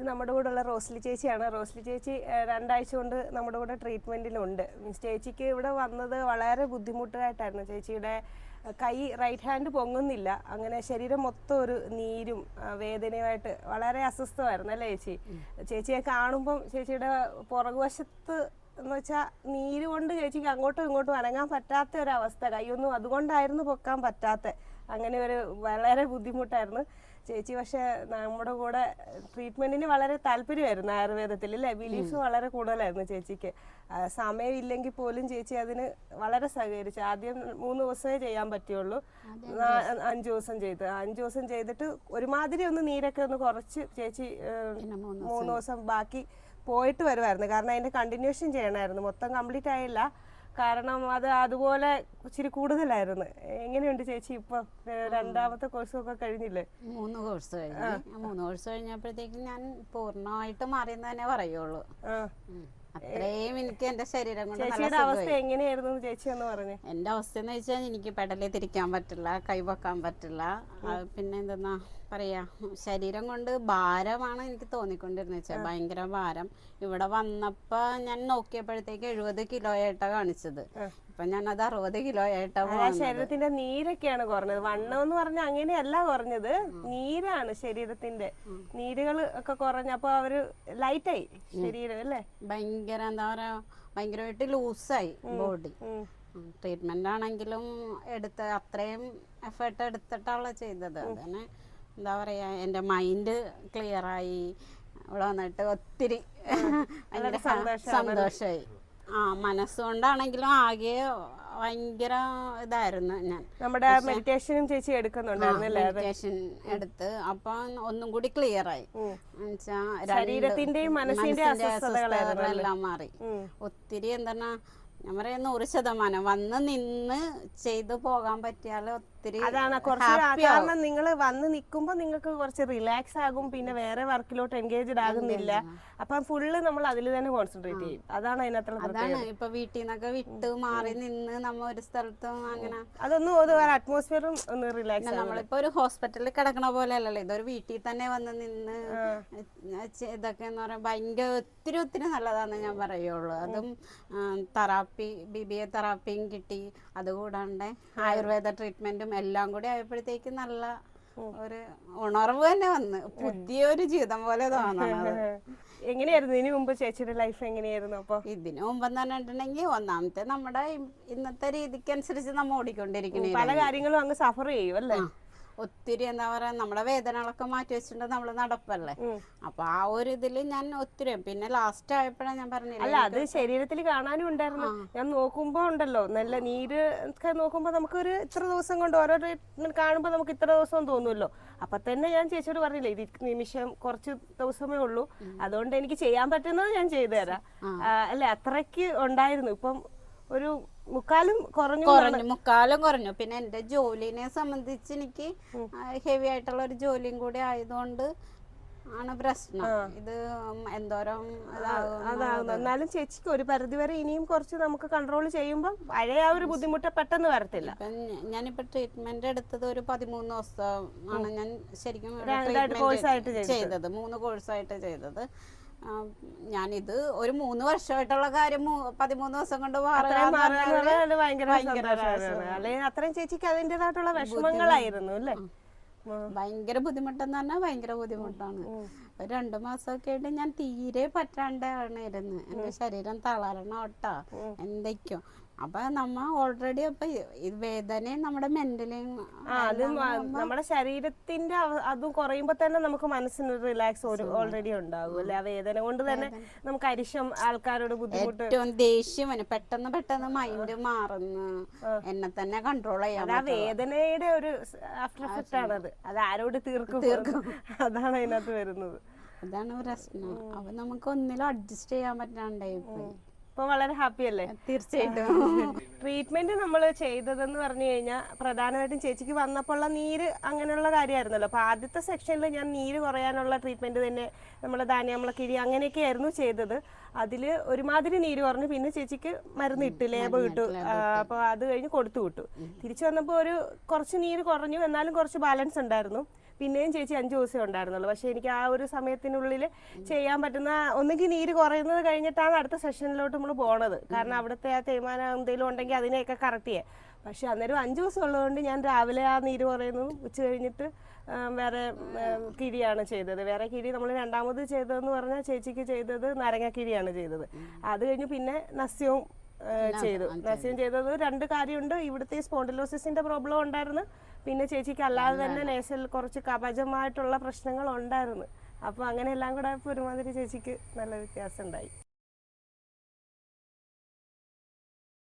ഇത് നമ്മുടെ കൂടെ ഉള്ള റോസ്ലി ചേച്ചിയാണ്. റോസ്ലി ചേച്ചി രണ്ടാഴ്ച കൊണ്ട് നമ്മുടെ കൂടെ ട്രീറ്റ്മെന്റിലുണ്ട്. മീൻസ് ചേച്ചിക്ക് ഇവിടെ വന്നത് വളരെ ബുദ്ധിമുട്ടായിട്ടായിരുന്നു. ചേച്ചിയുടെ കൈ റൈറ്റ് ഹാൻഡ് പൊങ്ങുന്നില്ല. അങ്ങനെ ശരീരം മൊത്തം ഒരു നീരും വേദനയുമായിട്ട് വളരെ അസ്വസ്ഥമായിരുന്നു അല്ലേ ചേച്ചി? ചേച്ചിയെ കാണുമ്പം ചേച്ചിയുടെ പുറകുവശത്ത് എന്ന് വെച്ചാൽ നീര് കൊണ്ട് ചേച്ചിക്ക് അങ്ങോട്ടും ഇങ്ങോട്ടും അനങ്ങാൻ പറ്റാത്ത ഒരു അവസ്ഥ. കൈയൊന്നും അതുകൊണ്ടായിരുന്നു പൊക്കാൻ പറ്റാത്ത. അങ്ങനെ ഒരു വളരെ ബുദ്ധിമുട്ടായിരുന്നു. ചേച്ചി പക്ഷെ നമ്മുടെ കൂടെ ട്രീറ്റ്മെന്റിന് വളരെ താല്പര്യമായിരുന്നു ആയുർവേദത്തിൽ അല്ലേ? ബിലീഫ് വളരെ കൂടുതലായിരുന്നു ചേച്ചിക്ക്. സമയം സമയമില്ലെങ്കിൽ പോലും ചേച്ചി അതിന് വളരെ സഹകരിച്ചു. ആദ്യം മൂന്ന് ദിവസമേ ചെയ്യാൻ പറ്റുള്ളൂ. അഞ്ചു ദിവസം ചെയ്ത്. അഞ്ചു ദിവസം ചെയ്തിട്ട് ഒരുമാതിരി ഒന്ന് നീരൊക്കെ ഒന്ന് കുറച്ച് ചേച്ചി മൂന്ന് ദിവസം ബാക്കി പോയിട്ട് വരുമായിരുന്നു. കാരണം അതിന്റെ കണ്ടിന്യൂഷൻ ചെയ്യണമായിരുന്നു. മൊത്തം കംപ്ലീറ്റ് ആയില്ല. കാരണം അത് അതുപോലെ ഇച്ചിരി കൂടുതലായിരുന്നു. എങ്ങനെയുണ്ട് ചേച്ചി ഇപ്പൊ? രണ്ടാമത്തെ കോഴ്സൊക്കെ കഴിഞ്ഞില്ലേ? മൂന്ന് കോഴ്സ് കഴിഞ്ഞു. മൂന്ന് കോഴ്സ് കഴിഞ്ഞപ്പോഴത്തേക്കും ഞാൻ പൂർണമായിട്ട് മാറിയെന്ന് തന്നെ പറയുള്ളൂ ആ. ഉം. അത്രയും എനിക്ക് എന്റെ ശരീരം കൊണ്ട് ചേച്ചിയുടെ അവസ്ഥ എങ്ങനെയായിരുന്നു ചേച്ചി എന്ന് പറഞ്ഞു? എന്റെ അവസ്ഥ എന്ന് വെച്ചാൽ എനിക്ക് പെടലേ തിരിക്കാൻ പറ്റില്ല കൈ വെക്കാൻ പറ്റില്ല. പിന്നെ എന്തെന്നാ പറയാ ശരീരം കൊണ്ട് ഭാരമാണ് എനിക്ക് തോന്നിക്കൊണ്ടിരുന്നത് വെച്ചാൽ ഭയങ്കര ഭാരം. ഇവിടെ വന്നപ്പോ ഞാൻ നോക്കിയപ്പോഴത്തേക്ക് എഴുപത് കിലോ ആയിട്ടാണ് കാണിച്ചത്. ഇപ്പൊ ഞാൻ അത് അറുപത് കിലോ ആയിട്ടാ ശരീരത്തിന്റെ നീരൊക്കെയാണ് കുറഞ്ഞത്. വണ്ണം എന്ന് പറഞ്ഞാൽ അങ്ങനെയല്ല കുറഞ്ഞത്. നീരാണ് ശരീരത്തിന്റെ. നീരുകൾ ഒക്കെ കുറഞ്ഞപ്പോ അവർ ലൈറ്റായി ശരീരം അല്ലേ? ഭയങ്കര എന്താ പറയാ ഭയങ്കരമായിട്ട് ലൂസായി ബോഡി. ട്രീറ്റ്മെന്റ് ആണെങ്കിലും എടുത്ത് അത്രയും എഫേർട്ട് എടുത്തിട്ടാണല്ലോ ചെയ്തത്. അതന്നെ എന്താ പറയാ എന്റെ മൈൻഡ് ക്ലിയറായി ആയി. ഇവിടെ വന്നിട്ട് ഒത്തിരി സന്തോഷമായി ആ മനസ്സുകൊണ്ടാണെങ്കിലും ആകെ ഭയങ്കര ഇതായിരുന്നു ഞാൻ. നമ്മുടെ മെഡിറ്റേഷനും ചേച്ചി മെഡിറ്റേഷൻ എടുത്ത് അപ്പൊ ഒന്നും കൂടി ക്ലിയർ ആയി. ശരീരത്തിന്റെയും മനസ്സിന്റെയും എല്ലാം മാറി. ഒത്തിരി എന്താണ് ഞാൻ പറയാ നൂറ് ശതമാനം വന്ന് നിന്ന് ചെയ്തു പോകാൻ പറ്റിയാൽ ഒത്തിരി അതാണ് കുറച്ച് കാരണം നിങ്ങൾ വന്ന് നിൽക്കുമ്പോൾ നിങ്ങൾക്ക് കുറച്ച് റിലാക്സ് ആകും പിന്നെ വേറെ വർക്കിലോട്ട് എൻഗേജ്ഡ് ആകുന്നില്ല. അപ്പം ഫുള്ള് നമ്മൾ അതിൽ തന്നെ കോൺസെൻട്രേറ്റ് ചെയ്യും. അതാണ് അതിനകത്തുള്ള അതാണ് ഇപ്പൊ വീട്ടിൽ നിന്നൊക്കെ വിട്ട് മാറി നിന്ന് നമ്മ ഒരു സ്ഥലത്തും അങ്ങനെ അതൊന്നും ഒരു അറ്റ്മോസ്ഫിയറും ഒന്ന് റിലാക്സ് നമ്മളിപ്പോ ഒരു ഹോസ്പിറ്റലിൽ കിടക്കണ പോലെ അല്ലല്ലോ ഇതൊരു വീട്ടിൽ തന്നെ വന്ന് നിന്ന് ഇതൊക്കെ എന്ന് പറയാൻ ഭയങ്കര ഒത്തിരി ഒത്തിരി നല്ലതാന്ന് ഞാൻ പറയുള്ളൂ. അതും തെറാപ്പി ബി ബി എ തെറാപ്പിയും കിട്ടി. അതുകൂടാണ്ട് ആയുർവേദ ട്രീറ്റ്മെന്റും എല്ലാം കൂടി ആയപ്പോഴത്തേക്ക് നല്ല ഒരു ഉണർവ് തന്നെ വന്ന്. പുതിയൊരു ജീവിതം പോലെ തോന്നണത് എങ്ങനെയായിരുന്നു? ഇതിനു മുമ്പ് ചേച്ചിയുടെ ലൈഫ് എങ്ങനെയായിരുന്നു അപ്പോൾ ഇതിനു മുമ്പെന്ന് പറഞ്ഞിട്ടുണ്ടെങ്കിൽ ഒന്നാമത്തെ നമ്മുടെ ഇന്നത്തെ രീതിക്ക് അനുസരിച്ച് നമ്മ ഓടിക്കൊണ്ടിരിക്കുന്നത് പല കാര്യങ്ങളും അങ്ങ് സഫർ ചെയ്യും അല്ലേ? ഒത്തിരി എന്താ പറയാ നമ്മുടെ വേദനകളൊക്കെ മാറ്റി വെച്ചിട്ടുണ്ട് നമ്മൾ നടപ്പല്ലേ. അപ്പൊ ആ ഒരു ഇതിൽ ഞാൻ ഒത്തിരി പിന്നെ ലാസ്റ്റ് ആയപ്പോഴാ ഞാൻ പറഞ്ഞില്ല അല്ല അത് ശരീരത്തിൽ കാണാനും ഉണ്ടായിരുന്നു. ഞാൻ നോക്കുമ്പോ ഉണ്ടല്ലോ നല്ല നീര് ഒക്കെ നോക്കുമ്പോ നമുക്കൊരു ഇത്ര ദിവസം കൊണ്ട് ഓരോ ട്രീറ്റ്മെന്റ് കാണുമ്പോ നമുക്ക് ഇത്ര ദിവസം തോന്നുമല്ലോ അപ്പൊ തന്നെ ഞാൻ ചേച്ചിയോട് പറഞ്ഞില്ലേ ഇത് നിമിഷം കുറച്ച് ദിവസമേ ഉള്ളൂ. അതുകൊണ്ട് എനിക്ക് ചെയ്യാൻ പറ്റുന്നത് ഞാൻ ചെയ്തു തരാം. അല്ലെ അത്രയ്ക്ക് ഉണ്ടായിരുന്നു. ഇപ്പം ഒരു മുക്കാലും കുറഞ്ഞു കുറഞ്ഞു മുക്കാലും കുറഞ്ഞു. പിന്നെ എന്റെ ജോലിനെ സംബന്ധിച്ച് എനിക്ക് ഹെവി ആയിട്ടുള്ള ഒരു ജോലിയും കൂടി ആയതുകൊണ്ട് ആണ് പ്രശ്നം. ഇത് എന്തോരം അതാകുന്നു എന്നാലും ചേച്ചിക്ക് ഒരു പരിധി വരെ ഇനിയും കുറച്ച് നമുക്ക് കൺട്രോൾ ചെയ്യുമ്പോൾ പഴയ ആ ഒരു ബുദ്ധിമുട്ട് പെട്ടെന്ന് വരത്തില്ല. ഞാനിപ്പോ ട്രീറ്റ്മെന്റ് എടുത്തത് ഒരു പതിമൂന്ന് ദിവസം ആണ് ഞാൻ ശരിക്കും ചെയ്തത്. മൂന്ന് കോഴ്സായിട്ട് ചെയ്തത്. ഞാനിത് ഒരു മൂന്ന് വർഷമായിട്ടുള്ള കാര്യം പതിമൂന്ന് ദിവസം കൊണ്ട് അത്രയും അല്ലെങ്കിൽ ചേച്ചിക്ക് അതിന്റെതായിട്ടുള്ള വിഷമങ്ങളായിരുന്നു അല്ലേ. ഭയങ്കര ബുദ്ധിമുട്ടെന്ന് പറഞ്ഞാൽ ഭയങ്കര ബുദ്ധിമുട്ടാണ്. ഒരു രണ്ടു മാസമൊക്കെ ആയിട്ട് ഞാൻ തീരെ പറ്റാണ്ടാണ് ഇരുന്ന്. എന്റെ ശരീരം തളരണ ഒട്ടാ എന്തൊക്കെയോ. അപ്പൊ നമ്മ ഓൾറെഡി അപ്പൊ വേദനയും നമ്മുടെ മെന്റലിയും അത് നമ്മുടെ ശരീരത്തിന്റെ അതും കുറയുമ്പോ തന്നെ നമുക്ക് മനസ്സിന് റിലാക്സ് ഓൾറെഡി ഉണ്ടാകും അല്ലെ? ആ വേദന കൊണ്ട് തന്നെ നമുക്ക് അരിശം ആൾക്കാരോട് ബുദ്ധിമുട്ട് ഏറ്റവും ദേഷ്യം പെട്ടെന്ന് പെട്ടെന്ന് മൈൻഡ് മാറുന്ന. എന്നെ തന്നെ കൺട്രോൾ ചെയ്യാൻ ആ വേദനയുടെ ഒരു ആഫ്റ്റർ എഫക്റ്റ് ആണത്. അത് ആരോട് തീർക്കും? തീർക്കും. അതാണ് അതിനകത്ത് വരുന്നത്. അതാണ് പ്രശ്നം. അപ്പൊ നമുക്ക് ഒന്നിലും അഡ്ജസ്റ്റ് ചെയ്യാൻ പറ്റാണ്ടായി ഇപ്പൊ വളരെ ഹാപ്പി അല്ലേ? തീർച്ചയായിട്ടും. ട്രീറ്റ്മെന്റ് നമ്മൾ ചെയ്തതെന്ന് പറഞ്ഞു കഴിഞ്ഞാൽ പ്രധാനമായിട്ടും ചേച്ചിക്ക് വന്നപ്പോഴുള്ള നീര് അങ്ങനെയുള്ള കാര്യമായിരുന്നല്ലോ. അപ്പൊ ആദ്യത്തെ സെക്ഷനിൽ ഞാൻ നീര് കുറയാനുള്ള ട്രീറ്റ്മെന്റ് തന്നെ നമ്മൾ ധാന്യാമ്പളക്കിഴി അങ്ങനെയൊക്കെ ആയിരുന്നു ചെയ്തത്. അതിൽ ഒരുമാതിരി നീര് കുറഞ്ഞു. പിന്നെ ചേച്ചിക്ക് മരുന്ന് ഇട്ട് ലേബ് ഇട്ടു അപ്പോൾ അത് കഴിഞ്ഞ് കൊടുത്തു വിട്ടു. തിരിച്ചു വന്നപ്പോൾ ഒരു കുറച്ച് നീര് കുറഞ്ഞു. എന്നാലും കുറച്ച് ബാലൻസ് ഉണ്ടായിരുന്നു. പിന്നെയും ചേച്ചി അഞ്ച് ദിവസമേ ഉണ്ടായിരുന്നുള്ളൂ. പക്ഷെ എനിക്ക് ആ ഒരു സമയത്തിനുള്ളിൽ ചെയ്യാൻ പറ്റുന്ന ഒന്നുകിൽ നീര് കുറയുന്നത് കഴിഞ്ഞിട്ടാണ് അടുത്ത സെഷനിലോട്ട് നമ്മൾ പോണത്. കാരണം അവിടുത്തെ ആ തേയ്മാനം എന്തെങ്കിലും ഉണ്ടെങ്കിൽ അതിനെയൊക്കെ കറക്റ്റ് ചെയ്യാം. പക്ഷെ അന്നേരം അഞ്ച് ദിവസം ഉള്ളതുകൊണ്ട് ഞാൻ രാവിലെ ആ നീര് കുറയുന്നതും ഉച്ച കഴിഞ്ഞിട്ട് വേറെ കിഴിയാണ് ചെയ്തത്. വേറെ കിഴി നമ്മൾ രണ്ടാമത് ചെയ്തതെന്ന് പറഞ്ഞാൽ ചേച്ചിക്ക് ചെയ്തത് നാരങ്ങ കിഴിയാണ് ചെയ്തത്. അത് കഴിഞ്ഞ് പിന്നെ നസ്യവും ചെയ്തു. നസ്യം ചെയ്തത് രണ്ട് കാര്യമുണ്ട്. ഇവിടുത്തെ സ്പോണ്ടിലോസിസിന്റെ പ്രോബ്ലം ഉണ്ടായിരുന്നു. പിന്നെ ചേച്ചിക്ക് അല്ലാതെ തന്നെ നേസിൽ കുറച്ച് കവചമായിട്ടുള്ള പ്രശ്നങ്ങൾ ഉണ്ടായിരുന്നു. അപ്പോൾ അങ്ങനെ എല്ലാം കൂടെ ഒരുമാതിരി ചേച്ചിക്ക് നല്ല വ്യത്യാസം ഉണ്ടായി